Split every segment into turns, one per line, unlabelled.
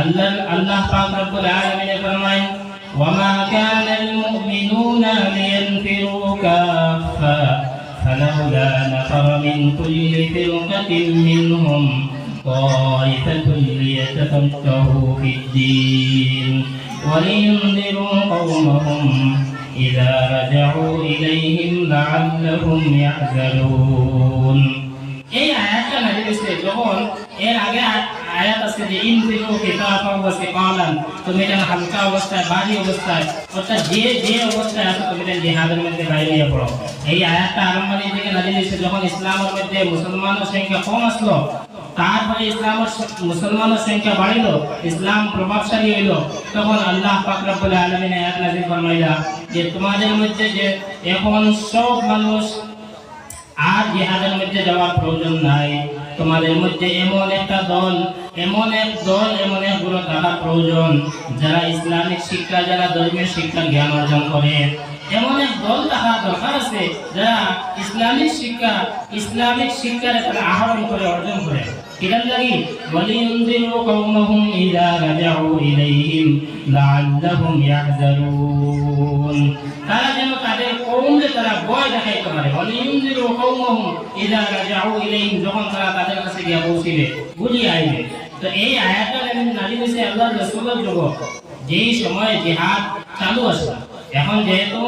আল্লাহ আল্লাহ পাক রব্বুল আলামিন ফরমায় وما كان المؤمنون لينفروا كافة فلولا نفر من كل فرقة منهم طائفة ليتفقهوا في الدين ولينذروا قومهم إذا رجعوا إليهم لعلهم يحذرون এই আয়াতটা নাজিল হয়েছে যখন এর আগে আয়াত আছে যে ইনফিরু কিতাফা ওয়া সিকালান তুমি এটা হালকা অবস্থায় ভারী অবস্থায়, অর্থাৎ যে যে অবস্থায় আছো তুমি এটা জিহাদের মধ্যে বাইরে নিয়ে পড়ো। এই আয়াতটা আরম্ভের দিকে নাজিল হয়েছে, যখন ইসলামের মধ্যে মুসলমানের সংখ্যা কম আসলো, তারপরে ইসলামের মুসলমানের সংখ্যা বাড়িল, ইসলাম প্রভাবশালী হইল, তখন আল্লাহ পাক রব্বুল আলামিন আয়াত নাযিল ফরমাইলা, যে তোমাদের মধ্যে যে এখন সব মানুষ আর জিহাদের মধ্যে যাওয়ার প্রয়োজন নাই, তোমাদের মধ্যে এমন একটা দল এমন এক দল এমন একগুলো থাকা প্রয়োজন যারা ইসলামিক শিক্ষা, যারা ধর্মীয় শিক্ষা জ্ঞান অর্জন করে। এমন এক দল থাকা দরকার আছে যারা ইসলামিক শিক্ষা, ইসলামিক শিক্ষার একটা আহরণ করে, অর্জন করে। তারা যেন তাদের তারা পারে। যখন তারা তাদের কাছে বুঝিয়ে আইবে। তো এই আয়াতটা নাজিল হয়েছে আল্লাহর রাসূলের যুগ যেই সময় জিহাদ চালু আছে এখন যেহেতু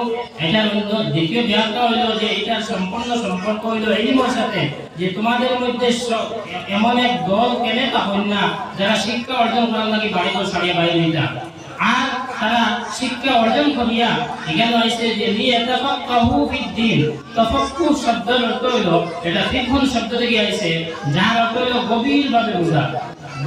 এটার দ্বিতীয় ব্যাখ্যা হইল যে এটার সম্পূর্ণ সম্পর্ক হইল ইলমের সাথে, যে তোমাদের মধ্যে এমন এক দল কেনে তা হইল না, যারা শিক্ষা অর্জন করার লাগে বাড়িতে ছাড়িয়ে বাইরে দিতা আর শিক্ষা অর্জন করিয়া এখানে হয়েছে যে নিয়ে তাফাক্কাহু ফিদ্দিন তাফাক্কু শব্দের অর্থ এটা ফিকহুন শব্দ থেকে আইছে, যার অর্থ হইল গভীরভাবে বোঝা।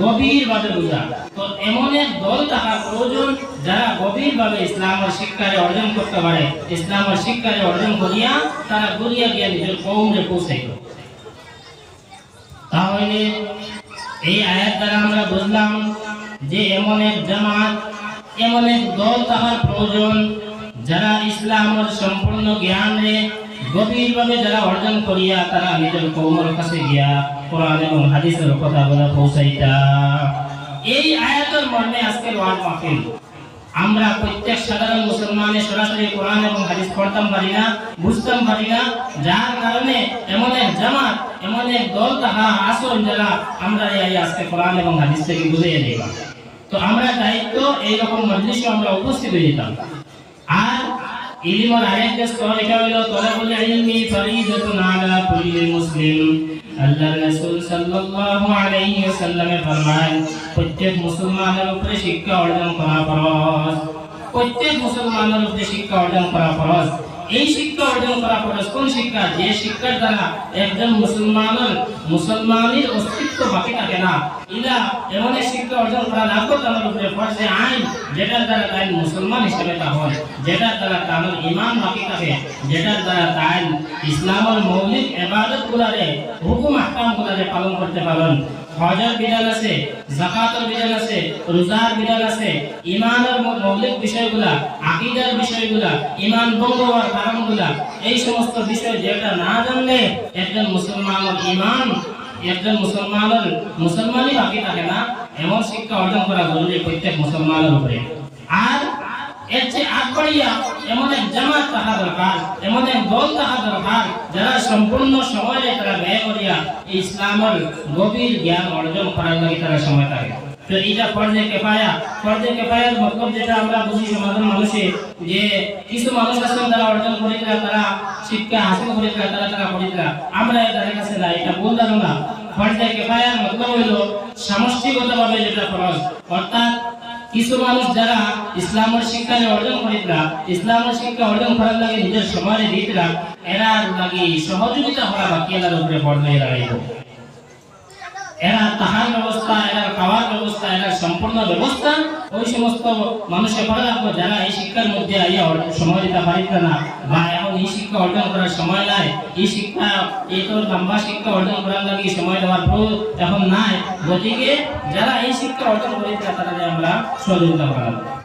গভীরভাবে বোঝা। তো এমন এক দল থাকার প্রয়োজন, যারা গভীরভাবে ইসলামের শিক্ষারে অর্জন করতে পারে। ইসলামের শিক্ষারে অর্জন করিয়া তারা গড়িয়া গিয়া নিজের কৌমে পৌঁছাইল। তাহলে এই আয়াত দ্বারা আমরা বুঝলাম যে এমন এক জামাত এমন এক দল তাহার প্রয়োজন, যারা ইসলামের সম্পূর্ণ জ্ঞানে গভীরভাবে যারা অর্জন করিয়া তারা নিজের কৌমর কাছে গিয়া কোরআন এবং হাদিসের কথা বলে পৌঁছাইতা। এই আয়াতের মর্মে আজকের ওয়াজ মাহফিল। আমরা প্রত্যেক সাধারণ মুসলমানের সরাসরি কোরআন এবং হাদিস পড়তাম পারি না, বুঝতাম পারি না, যার কারণে এমন এক জামাত, এমন এক দল তাহা আসল যারা, আমরা এই আজকে কোরআন এবং হাদিস থেকে বুঝিয়ে দিই তো আমরা দায়িত্ব এইরকম মজলিসে আমরা উপস্থিত হয়ে যেতাম আর ইলমের আরেকটা স্তর এটা হলো তলাবুল ইলমি ফরিদাতুন আলা কুল্লি মুসলিম আল্লাহ রাসূল সাল্লাল্লাহু আলাইহি ওয়াসাল্লামে ফরমান প্রত্যেক মুসলমানের উপরে শিক্ষা অর্জন করা ফরজ প্রত্যেক মুসলমানের উপরে শিক্ষা অর্জন করা ফরজ এই শিক্ষা অর্জন করা ফরজ কোন শিক্ষা? যে শিক্ষার দ্বারা একজন মুসলমানের মুসলমানের অস্তিত্ব বাকি থাকে না। ইলা এমন শিক্ষা অর্জন করা লাগবে তার উপরে ফরজে আইন, যেটার দ্বারা তাই মুসলমান হিসেবে তা হয়, যেটার দ্বারা তার ইমান বাকি থাকে, যেটার দ্বারা তাই ইসলামের মৌলিক এবাদত গুলারে হুকুম আহকাম গুলারে পালন করতে পারেন। হজের বিধান আছে, জাকাতের বিধান আছে, রোজার বিধান আছে ইমানের মৌলিক বিষয়গুলা, আকীদার বিষয়গুলা ইমান ভঙ্গ হওয়ার কারণগুলা, এই সমস্ত বিষয় যেটা না জানলে একজন মুসলমানের ইমান একজন মুসলমানের মুসলমানই বাকি থাকে না, এমন শিক্ষা অর্জন করা জরুরি প্রত্যেক মুসলমানের উপরে। আর এর চেয়ে আগ এমন এক জামাত থাকা দরকার এমন এক দল থাকা দরকার যারা সম্পূর্ণ সময় তারা ব্যয় করিয়া ইসলামের গভীর জ্ঞান অর্জন করার লাগে তারা সময় থাকে তো এটা ফর্জে কেফায়া, ফর্জে কেফায়ার মতলব যেটা আমরা বুঝি সমাজের মানুষে, যে কিছু মানুষ তারা অর্জন করিতরা তারা শিক্ষা হাসিল করিতরা তারা তারা আমরা তাদের কাছে না এটা ভুল ধারণা। ফর্জে কেফায়ার মতলব হইল, সমষ্টিগতভাবে যেটা ফরজ, অর্থাৎ কিছু মানুষ যারা ইসলামের শিক্ষা অর্জন করিতরা ইসলামের শিক্ষা অর্জন করার লাগে নিজের সমাজে দিতরা এরা লাগে সহযোগিতা করা বাকি এলাকার উপরে বর্ণায় দাঁড়াইব। এরা তাহার ব্যবস্থা, এরা খাওয়ার ব্যবস্থা, এরা সম্পূর্ণ ব্যবস্থা। ওই সমস্ত মানুষকে করা লাগবে যারা এই শিক্ষার মধ্যে আইয়া সময় দিতে পারিত না। বা এখন এই শিক্ষা অর্জন করার সময় নাই। এই শিক্ষা, এই তো লম্বা শিক্ষা অর্জন করার লাগে সময় দেওয়ার প্রয়োজন এখন নাই। গতিকে যারা এই শিক্ষা অর্জন করেছে তারা আমরা সহযোগিতা করা